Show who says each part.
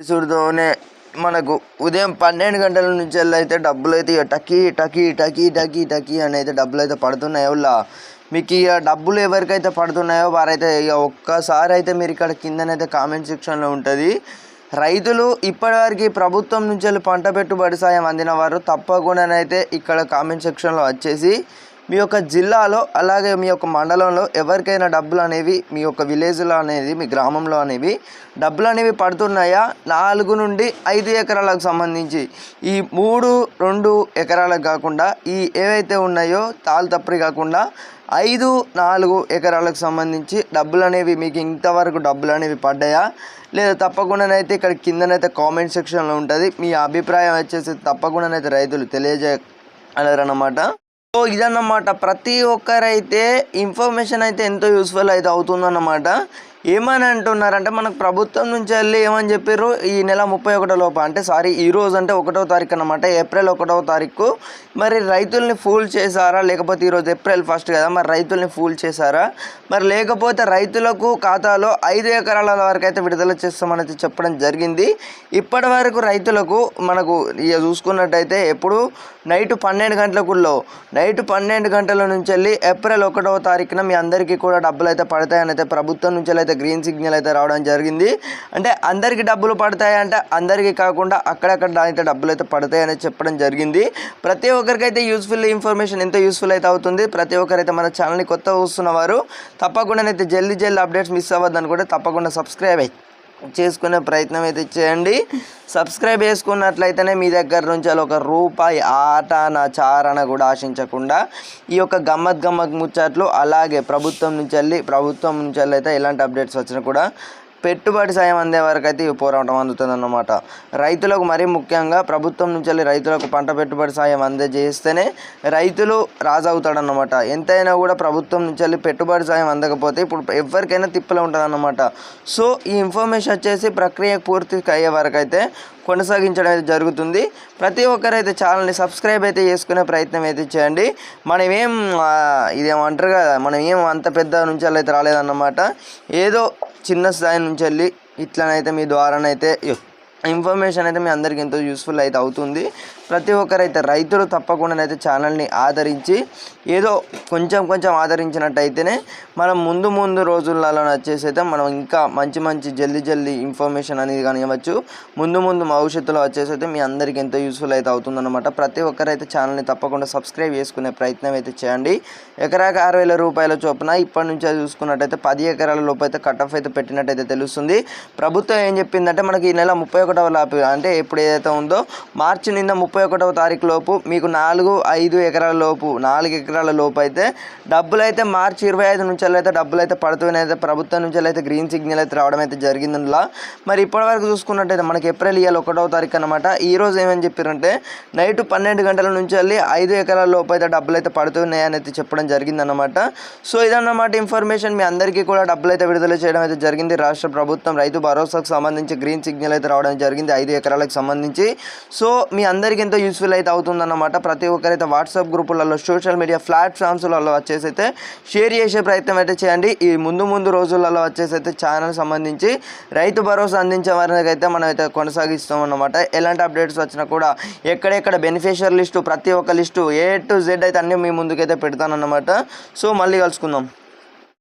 Speaker 1: చేసుడుతోనే మనకు ఉదయం పన్నెండు గంటల నుంచి అయితే డబ్బులు అయితే ఇక టకీ టకీ టకీ టకీ టకీ అని అయితే డబ్బులు అయితే పడుతున్నాయి వాళ్ళ మీకు ఇక డబ్బులు ఎవరికైతే పడుతున్నాయో వారైతే ఇక ఒక్కసారి అయితే మీరు ఇక్కడ కిందనైతే కామెంట్ సెక్షన్లో ఉంటుంది. రైతులు ఇప్పటివరకు ప్రభుత్వం నుంచి వెళ్ళి పంట పెట్టుబడి సాయం అందిన వారు తప్పకుండానైతే ఇక్కడ కామెంట్ సెక్షన్లో వచ్చేసి మీ యొక్క జిల్లాలో అలాగే మీ యొక్క మండలంలో ఎవరికైనా డబ్బులు అనేవి మీ యొక్క విలేజ్లో అనేది మీ గ్రామంలో అనేవి డబ్బులు అనేవి పడుతున్నాయా? నాలుగు నుండి ఐదు ఎకరాలకు సంబంధించి. ఈ మూడు రెండు ఎకరాలకు కాకుండా ఈ ఏవైతే ఉన్నాయో తాలు తప్పరి కాకుండా ఐదు నాలుగు ఎకరాలకు సంబంధించి డబ్బులు అనేవి మీకు ఇంతవరకు డబ్బులు అనేవి పడ్డాయా? లేదా తప్పకుండానైతే ఇక్కడ కిందనైతే కామెంట్ సెక్షన్లో ఉంటుంది. మీ అభిప్రాయం వచ్చేసి తప్పకుండానైతే రైతులు తెలియజేయాలన్నమాట సో ఇదన్నమాట. ప్రతి ఒక్కరైతే ఇన్ఫర్మేషన్ అయితే ఎంతో యూస్ఫుల్ అయితే అవుతుందన్నమాట. ఏమని అంటున్నారంటే మనకు ప్రభుత్వం నుంచి వెళ్ళి ఏమని చెప్పారు ఈ నెల ముప్పై ఒకటో లోపు అంటే సారీ ఈ రోజు అంటే ఒకటో తారీఖు అనమాట ఏప్రిల్ ఒకటో తారీఖు. మరి రైతుల్ని ఫూల్ చేశారా? లేకపోతే ఈరోజు ఏప్రిల్ ఫస్ట్ కదా మరి రైతుల్ని ఫూల్ చేశారా? మరి లేకపోతే రైతులకు ఖాతాలో ఐదు ఎకరాల వరకు అయితే విడుదల చేస్తామనేది చెప్పడం జరిగింది. ఇప్పటి వరకు రైతులకు మనకు ఇక చూసుకున్నట్టయితే ఎప్పుడు? నైట్ పన్నెండు గంటలకుల్లో. నైట్ పన్నెండు గంటల నుంచి వెళ్ళి ఏప్రిల్ ఒకటవ తారీఖున మీ అందరికీ కూడా డబ్బులు అయితే పడతాయని అయితే ప్రభుత్వం నుంచి అయితే గ్రీన్ సిగ్నల్ అయితే రావడం జరిగింది. అంటే అందరికీ డబ్బులు పడతాయి అంటే అందరికీ కాకుండా అక్కడక్కడ అయితే డబ్బులు అయితే పడతాయని చెప్పడం జరిగింది. ప్రతి ఒక్కరికైతే యూస్ఫుల్ ఇన్ఫర్మేషన్ ఎంతో యూస్ఫుల్ అయితే అవుతుంది ప్రతి ఒక్కరైతే మన ఛానల్ని కొత్త చూస్తున్న వారు అయితే జల్దీ జల్దీ అప్డేట్స్ మిస్ అవ్వద్దని కూడా తప్పకుండా సబ్స్క్రైబ్ అయ్యి. చేసుకునే ప్రయత్నం అయితే చేయండి. సబ్స్క్రైబ్ చేసుకున్నట్లయితేనే మీ దగ్గర నుంచి అలా ఒక రూపాయి ఆట నా చారణ కూడా ఆశించకుండా ఈ యొక్క గమ్మత్ గమ్మత్ ముచ్చట్లు అలాగే ప్రభుత్వం నుంచి వెళ్ళి ప్రభుత్వం నుంచి వెళ్ళి అయితే ఎలాంటి అప్డేట్స్ వచ్చినా కూడా పెట్టుబడి సాయం అందే వరకు అయితే ఈ పోరాటం అందుతుంది అన్నమాట రైతులకు మరీ ముఖ్యంగా ప్రభుత్వం నుంచి వెళ్ళి రైతులకు పంట పెట్టుబడి సాయం అందజేస్తేనే రైతులు రాజు అవుతాడన్నమాట ఎంతైనా కూడా ప్రభుత్వం నుంచి వెళ్ళి పెట్టుబడి సాయం అందకపోతే ఇప్పుడు ఎవరికైనా తిప్పలు ఉంటుందన్నమాట. సో ఈ ఇన్ఫర్మేషన్ వచ్చేసి ప్రక్రియ పూర్తి అయ్యే వరకు అయితే కొనసాగించడం అయితే జరుగుతుంది. ప్రతి ఒక్కరైతే ఛానల్ని సబ్స్క్రైబ్ అయితే చేసుకునే ప్రయత్నం అయితే చేయండి. మనం ఏం ఇదేమంటారు కదా మనం ఏం అంత పెద్ద నుంచి అయితే రాలేదన్నమాట. ఏదో చిన్న స్థాయి నుంచి వెళ్ళి ఇట్లనైతే మీ ద్వారానైతే ఇన్ఫర్మేషన్ అయితే మీ అందరికీ ఎంతో యూస్ఫుల్ అయితే అవుతుంది. ప్రతి ఒక్కరైతే రైతులు తప్పకుండానైతే ఛానల్ని ఆదరించి ఏదో కొంచెం కొంచెం ఆదరించినట్టయితేనే మనం ముందు ముందు రోజులలో వచ్చేసి అయితే మనం ఇంకా మంచి మంచి జల్దీ జల్దీ ఇన్ఫర్మేషన్ అనేది కానివ్వచ్చు ముందు ముందు భవిష్యత్తులో వచ్చేసి అయితే మీ అందరికీ ఎంతో యూస్ఫుల్ అయితే అవుతుందన్నమాట. ప్రతి ఒక్కరైతే ఛానల్ని తప్పకుండా సబ్స్క్రైబ్ చేసుకునే ప్రయత్నం అయితే చేయండి. ఎకరాకి ఆరు వేల రూపాయల చొప్పున ఇప్పటి నుంచే చూసుకున్నట్టయితే పది ఎకరాల లోపు అయితే కట్ ఆఫ్ అయితే పెట్టినట్టయితే తెలుస్తుంది. ప్రభుత్వం ఏం చెప్పిందంటే మనకి ఈ నెల ముప్పై ఒకటవ లాపు అంటే ఎప్పుడు ఏదైతే ఉందో మార్చి నిన్న ముప్పై ముప్పై ఒకటవ తారీఖు లోపు మీకు నాలుగు ఐదు ఎకరాల లోపు నాలుగు ఎకరాల లోపు అయితే డబ్బులు అయితే మార్చి ఇరవై ఐదు నుంచి అయితే డబ్బులు అయితే పడుతూనే అయితే ప్రభుత్వం నుంచి అయితే గ్రీన్ సిగ్నల్ అయితే రావడం అయితే జరిగింది మరి ఇప్పటివరకు చూసుకున్నట్టయితే మనకి ఏప్రిల్ ఇయర్ ఒకటవ తారీఖు అనమాట ఈ రోజు ఏమని చెప్పారంటే నైట్ పన్నెండు గంటల నుంచి వెళ్ళి ఐదు ఎకరాల లోపు అయితే డబ్బులు అయితే పడుతున్నాయని అయితే చెప్పడం జరిగిందన్నమాట. సో ఇదన్నమాట ఇన్ఫర్మేషన్. మీ అందరికీ కూడా డబ్బులు అయితే విడుదల చేయడం అయితే జరిగింది. రాష్ట్ర ప్రభుత్వం రైతు భరోసాకు సంబంధించి గ్రీన్ సిగ్నల్ అయితే రావడం జరిగింది. ఐదు ఎకరాలకు సంబంధించి. సో మీ అందరికీ ఎంతో యూస్ఫుల్ అయితే అవుతుందన్నమాట. ప్రతి ఒక్కరైతే వాట్సాప్ గ్రూపులలో సోషల్ మీడియా ప్లాట్ఫామ్స్లలో వచ్చేసి అయితే షేర్ చేసే ప్రయత్నం అయితే చేయండి. ఈ ముందు ముందు రోజులలో వచ్చేసి అయితే ఛానల్ సంబంధించి రైతు భరోసా అందించే వారికి అయితే మనం అయితే కొనసాగిస్తాం అన్నమాట. ఎలాంటి అప్డేట్స్ వచ్చినా కూడా ఎక్కడెక్కడ బెనిఫిషియర్ లిస్టు ప్రతి ఒక్క లిస్టు ఏ టు జెడ్ అయితే అన్నీ మీ ముందుకైతే పెడతానన్నమాట. సో మళ్ళీ కలుసుకుందాం.